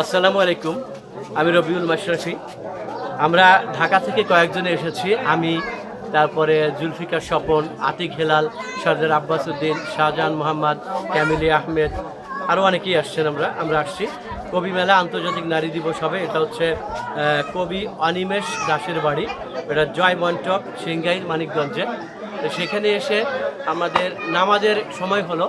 আসসালামু আলাইকুম, আমি রবিউল মাশরাফি। আমরা ঢাকা থেকে কয়েকজনে এসেছি, আমি, তারপরে জুলফিকার স্বপন, আতিক হেলাল, সর্দার আব্বাস উদ্দিন, শাহজাহান মোহাম্মদ, ক্যামিলি আহমেদ আরও অনেকেই আসছেন আমরা আমরা আসছি। কবি মেলা, আন্তর্জাতিক নারী দিবস হবে, এটা হচ্ছে কবি অনিমেষ দাসের বাড়ি। এটা জয় মন্টপ সিংগাইর মানিকগঞ্জে। সেখানে এসে আমাদের নামাজের সময় হলো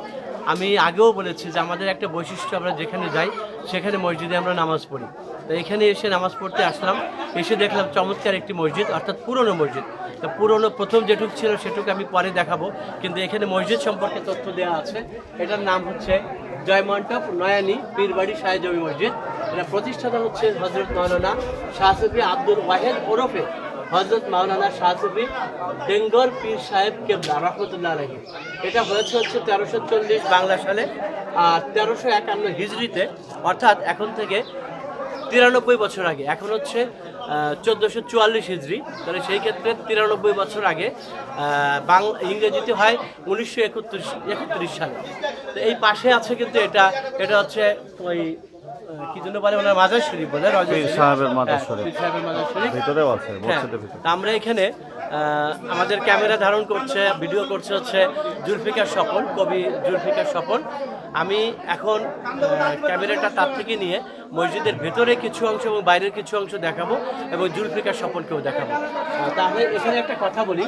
আমি আগেও বলেছি যে আমাদের একটা বৈশিষ্ট্য আমরা যেখানে যাই, সেখানে মসজিদে আমরা নামাজ পড়ি। তো এখানে এসে নামাজ পড়তে আসলাম, এসে দেখলাম চমৎকার একটি মসজিদ, অর্থাৎ পুরনো মসজিদ। তো পুরনো প্রথম যেটুক ছিল সেটুকু আমি পরে দেখাবো, কিন্তু এখানে মসজিদ সম্পর্কে তথ্য দেওয়া আছে। এটার নাম হচ্ছে জয়মন্টপ নয়ানি পীরবাড়ি শাহজমি মসজিদ। এটা প্রতিষ্ঠাতা হচ্ছে হজরত মৌলানা শাহসুফি আব্দুল ওয়াহেদ ওরফে। হজরত মাওলানা শাহসুফি ডেঙ্গর পীর সাহেব কেবলা রহমতুল্লাহ আলহী এটা হয়েছে হচ্ছে তেরোশো চল্লিশ বাংলা সালে আর তেরোশো একান্ন হিজড়িতে, অর্থাৎ এখন থেকে তিরানব্বই বছর আগে, এখন হচ্ছে চোদ্দোশো চুয়াল্লিশ হিজড়ি। তাহলে সেই ক্ষেত্রে তিরানব্বই বছর আগে বাংলা ইংরেজিতে হয় উনিশশো একত্রিশ একত্রিশ সালে। তো এই পাশে আছে কিন্তু এটা এটা হচ্ছে ওই কি জন্য বলে? ওনার মাজার শরীফ বলে রজত সাহেবের মাজার হ্যাঁ, শরীফ। সাহেবের মাজার শরীফ। ভিতরেও আছে হ্যাঁ, তা আমরা এখানে আহ, আমাদের ক্যামেরা ধারণ করছে ভিডিও করছে হচ্ছে জুলফিকার স্বপন কবি জুলফিকার স্বপন। আমি এখন ক্যামেরাটা তার থেকে নিয়ে মসজিদের ভেতরে কিছু অংশ এবং বাইরের কিছু অংশ দেখাবো এবং জুলফিকার স্বপনকেও দেখাবো। তাহলে এখানে একটা কথা বলি,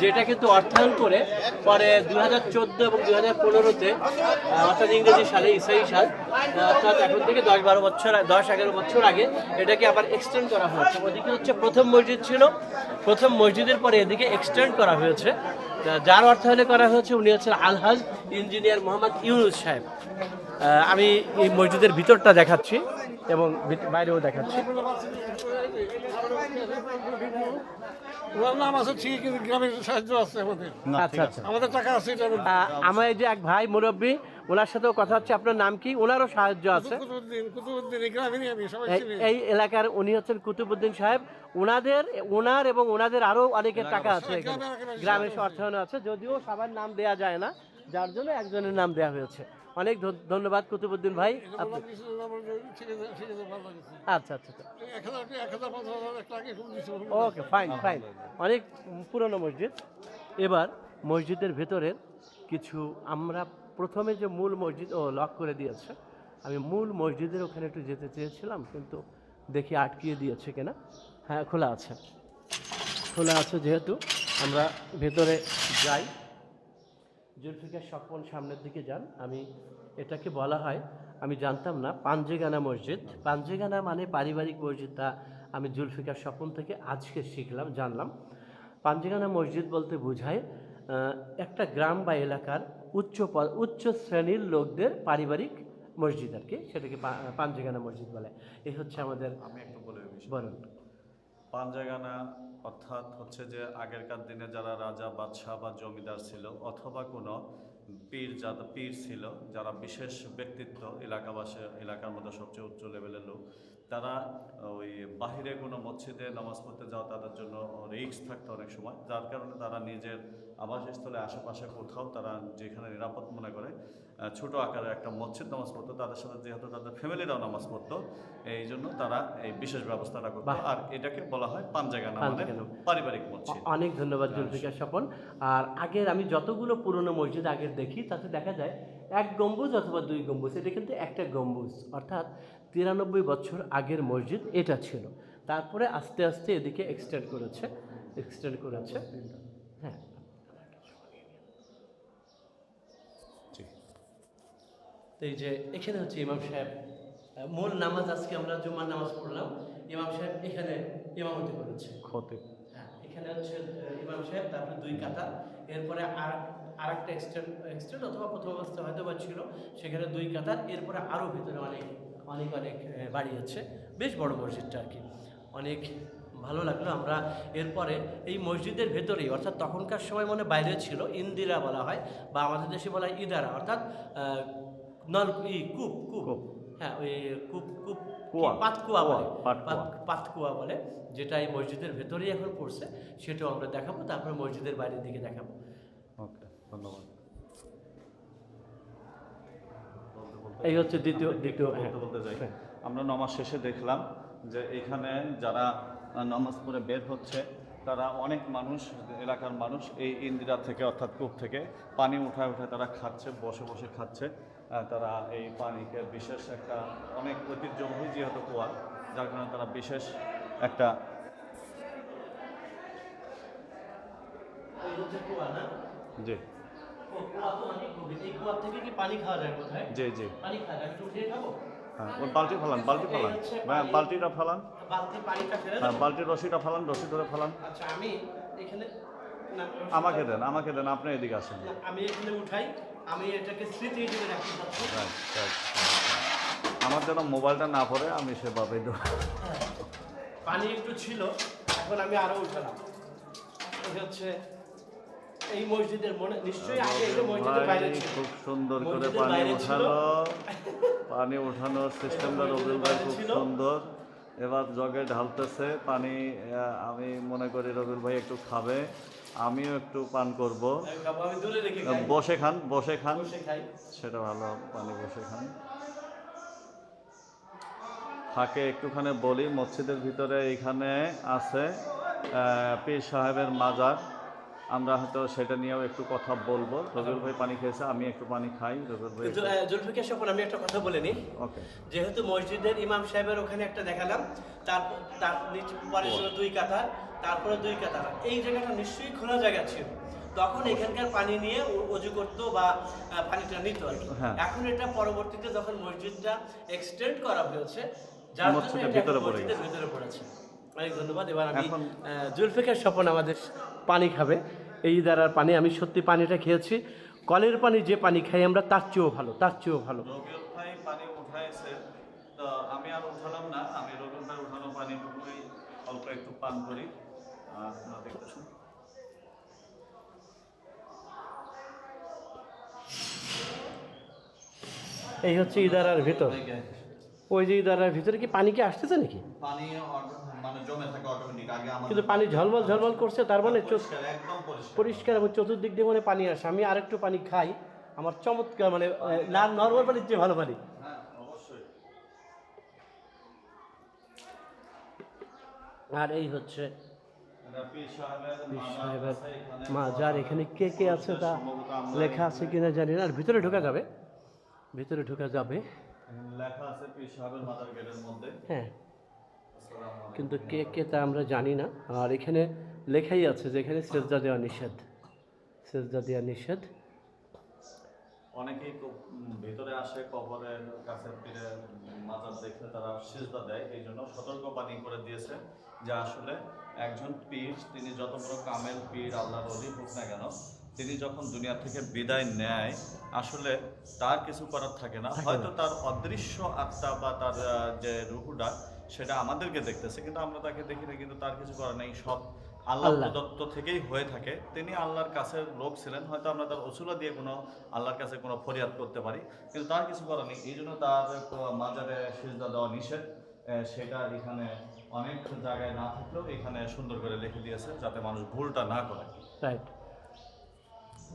যেটা কিন্তু অর্থায়ন করে পরে দু হাজার চোদ্দ এবং দু হাজার পনেরোতে অর্থাৎ ইংরেজি সালে, ইসাই সাল অর্থাৎ এখন থেকে দশ বারো বছর, দশ এগারো বছর আগে এটাকে আবার এক্সটেন্ড করা হয়েছে। ওদিকে হচ্ছে প্রথম মসজিদ ছিল, প্রথম মসজিদের পরে এদিকে এক্সটেন্ড করা হয়েছে। যার অর্থায়নে করা হয়েছে, উনি হচ্ছেন আলহাজ ইঞ্জিনিয়ার মোহাম্মদ ইউনুস সাহেব। আমি এই মসজিদের ভিতরটা দেখাচ্ছি এবং বাইরেও দেখাচ্ছি। ওনার নাম আছে ঠিক কিন্তু গ্রামের সাহায্য আছে আমাদের। আচ্ছা আচ্ছা। আমাদের টাকা আছে এটা আহ, আমার এই যে এক ভাই মুরব্বী ওনার সাথেও কথা হচ্ছে আপনার নাম কি? ওনারও সাহায্য আছে। কুতুবুদ্দিন কুতুবুদ্দিন এই গ্রামেরই আমি সবাই এই- চিনি। এই এলাকার উনি হচ্ছেন কুতুবুদ্দিন সাহেব। ওনাদের ওনার এবং ওনাদের আরও অনেকের টাকা আছে এখানে। গ্রামের অর্থায়ন আছে যদিও সবার নাম দেয়া যায় না। যার জন্য একজনের নাম দেওয়া হয়েছে। অনেক ধন্যবাদ কুতুবুদ্দিন ভাই। আচ্ছা আচ্ছা আচ্ছা। ওকে ফাইন ফাইন অনেক পুরনো মসজিদ। এবার মসজিদের ভেতরের কিছু আমরা প্রথমে যে মূল মসজিদ ও লক করে দিয়েছে আমি মূল মসজিদের ওখানে একটু যেতে চেয়েছিলাম কিন্তু দেখি আটকিয়ে দিয়েছে কিনা। হ্যাঁ খোলা আছে। খোলা আছে যেহেতু আমরা ভেতরে যাই। জুলফিকার স্বপন সামনের দিকে যান। আমি এটাকে বলা হয় আমি জানতাম না পাঞ্জেগানা মসজিদ। পাঞ্জেগানা মানে পারিবারিক মসজিদ তা আমি জুলফিকার স্বপন থেকে আজকে শিখলাম জানলাম। পাঞ্জেগানা মসজিদ বলতে বোঝায় একটা গ্রাম বা এলাকার উচ্চ উচ্চ শ্রেণির লোকদের পারিবারিক মসজিদ আর কি সেটাকে পাঞ্জেগানা মসজিদ বলে। এই হচ্ছে আমাদের আমি একটু বলে বলুন। পাঞ্জাগানা অর্থাৎ হচ্ছে যে আগেরকার দিনে যারা রাজা, বাদশাহ বা জমিদার ছিল অথবা কোনো পীর যারা পীর ছিল, যারা বিশেষ ব্যক্তিত্ব, এলাকাবাসী, এলাকার মধ্যে সবচেয়ে উচ্চ লেভেলের লোক তারা ওই বাহিরে কোনো মসজিদে নামাজ পড়তে যাওয়া তাদের জন্য রিস্ক থাকতো অনেক সময় যার কারণে তারা নিজের আবাসস্থলে আশেপাশে কোথাও তারা যেখানে নিরাপদ মনে করে ছোট আকারে একটা মসজিদ নামাজ পড়তো তাদের সাথে যেহেতু তাদের ফ্যামিলিরাও নামাজ পড়তো এই জন্য তারা এই বিশেষ ব্যবস্থাটা করতো। আর এটাকে বলা হয় মানে পাঞ্জাগানা। পারিবারিক মসজিদ। অনেক ধন্যবাদ জুলফিকার স্বপন। আর আগের আমি যতগুলো পুরনো মসজিদ আগের দেখি তাতে দেখা যায় এক গম্বুজ অথবা দুই গম্বুজ এটা কিন্তু একটা গম্বুজ। অর্থাৎ তিরানব্বই বছর আগের মসজিদ এটা ছিল। তারপরে আস্তে আস্তে এদিকে এক্সটেন্ড করেছে এক্সটেন্ড করেছে। হ্যাঁ। তো এই যে এখানে হচ্ছে ইমাম সাহেব মূল নামাজ আজকে আমরা জুমার নামাজ পড়লাম। ইমাম সাহেব এখানে ইমামতি করেছে। ক্ষতি। হ্যাঁ, এখানে হচ্ছে ইমাম সাহেব তারপরে দুই কাতা। এরপরে আর আর একটা এক্সটেন্ড এক্সটেন্ড অথবা প্রথম অবস্থা হয়তো বা ছিল সেখানে দুই কাতার এরপরে আরও ভিতরে অনেক অনেক অনেক বাড়িয়েছে বেশ বড় মসজিদটা আর কি। অনেক ভালো লাগল আমরা এরপরে এই মসজিদের ভেতরেই অর্থাৎ তখনকার সময় মনে বাইরে ছিল ইন্দিরা বলা হয় বা আমাদের দেশে বলা হয় ইদারা অর্থাৎ নল ই কূপ কূপ। হ্যাঁ ওই কূপ কূপ পাতকুয়া বলে। পাত- পাতকুয়া বলে যেটা এই মসজিদের ভেতরেই এখন পড়ছে সেটাও আমরা দেখাবো তারপরে মসজিদের বাইরের দিকে দেখাবো। ওকে ধন্যবাদ। এই হচ্ছে দ্বিতীয় দ্বিতীয় হ্যাঁ বলতে বলতে যাই আমরা নমাজ শেষে দেখলাম যে এখানে যারা নমাজ পড়ে বের হচ্ছে তারা অনেক মানুষ এলাকার মানুষ এই ইন্দিরা থেকে অর্থাৎ কূপ থেকে পানি উঠায় উঠায় তারা খাচ্ছে বসে বসে খাচ্ছে। তারা এই পানিকে বিশেষ একটা অনেক ঐতিহ্যবাহী যেহেতু কুয়া যার কারণে তারা বিশেষ একটা এই কুয়া না? জি। জি জি। হ্যাঁ বালতি বালতি হ্যাঁ বালতিটা ফালান। হ্যাঁ বালতির রশিটা ফালান, রশি ধরে ফালান। আমাকে দেন আমাকে দেন, আপনি এদিকে আসেন। আমি উঠাই আমার যেন মোবাইলটা না পড়ে, আমি সেভাবে পানি একটু ছিল, এখন আমি আরও উঠালাম। হচ্ছে এই মসজিদের মনে নিশ্চয়ই আগে এটা মসজিদের বাইরে ভাই ছিল। খুব সুন্দর করে পানি। উঠালো পানি উঠানোর সিস্টেমটা রবিউল ভাই খুব সুন্দর। এবার জগে ঢালতেছে পানি আমি মনে করি রবিউল ভাই একটু খাবে আমিও একটু পান করব। বসে খান বসে খান। সেটা ভালো পানি বসে খান। ফাঁকে একটুখানি বলি মসজিদের ভিতরে এইখানে আছে পীর সাহেবের মাজার। আমরা হয়তো সেটা নিয়েও একটু কথা বলব। রবিউল ভাই পানি খেয়েছে আমি একটু পানি খাই। রবিউল ভাই আহ, জুলফিকার আমি একটা কথা বলে নিই। ওকে। যেহেতু মসজিদের ইমাম সাহেবের ওখানে একটা দেখালাম তারপর তার নিচে পরে ছিল দুই কাতার তারপরে দুই কাতার। এই জায়গাটা নিশ্চয়ই খোলা জায়গা ছিল। তখন এখানকার পানি নিয়ে অজু করতো বা পানিটা নিত আর কি। হ্যাঁ। এখন এটা পরবর্তীতে যখন মসজিদটা এক্সটেন্ড করা হয়েছে যার জন্য ভিতরে পড়েছে। অনেক ধন্যবাদ। এবার আমি জুলফিকার স্বপন আমাদের পানি খাবে। এই দ্বারার পানি আমি সত্যি পানিটা খেয়েছি। কলের পানি যে পানি খাই আমরা তার চেয়েও ভালো তার চেয়েও ভালো। ভাই পানি উঠাইছে তো আমি আর উঠালাম না আমি রবিউল ভাই উঠানো পানিটুকুই অল্প একটু পান করি। আপনারা দেখতেছেন। এই হচ্ছে ইদারার ভিতর। ওই যে ইদারার ভিতরে কি পানি কি আসতেছে নাকি? পানি মানে জমে থাকে অটোমেটিক আগে আমাদের কিন্তু পানি ঝলমল ঝলমল করছে তার মানে পরিষ্কার, একদম পরিষ্কার। পরিষ্কার এবং চতুর্দিক দিয়ে মানে পানি আসে। আমি আরেকটু পানি খাই। আমার চমৎকার মানে না নর্মাল পানির চেয়ে ভালো পানি। হ্যাঁ আর এই হচ্ছে মাজার এখানে। কে কে আছে তা লেখা আছে কিনা জানি না। আর ভিতরে ঢোকা যাবে। ভিতরে ঢোকা যাবে। লেখা আছে পীর সাহেবের মাজার গেটের মধ্যে। হ্যাঁ। কিন্তু কে কে তা আমরা জানি না। আর এখানে লেখাই আছে যে এখানে সেজদা দেওয়া নিষেধ। সেজদা দেওয়া নিষেধ। অনেকেই ভিতরে আসে কবরের কাছে ফিরে মাজার দেখলে তারা সিজদা দেয় এই জন্য সতর্ক বাণী করে দিয়েছে যে আসলে একজন পীর তিনি যত বড় কামেল পীর আল্লাহর অলি হোক না কেন তিনি যখন দুনিয়া থেকে বিদায় নেয় আসলে তার কিছু করার থাকে না। হয়তো তার অদৃশ্য আত্মা বা তার যে রুহুটা সেটা আমাদেরকে দেখতেছে কিন্তু আমরা তাকে দেখি না কিন্তু তার কিছু করার নেই। সব আল্লাহ। প্রদত্ত থেকেই হয়ে থাকে। তিনি আল্লাহর কাছে লোক ছিলেন হয়তো আমরা তার অসুলা দিয়ে কোনো আল্লাহর কাছে কোনো ফরিয়াদ করতে পারি কিন্তু তার কিছু করার নেই। এই জন্য তার মাজারে সিজদা দেওয়া নিষেধ। সেটা এখানে অনেক জায়গায় না থাকলেও এখানে সুন্দর করে লিখে দিয়েছে যাতে মানুষ ভুলটা না করে। রাইট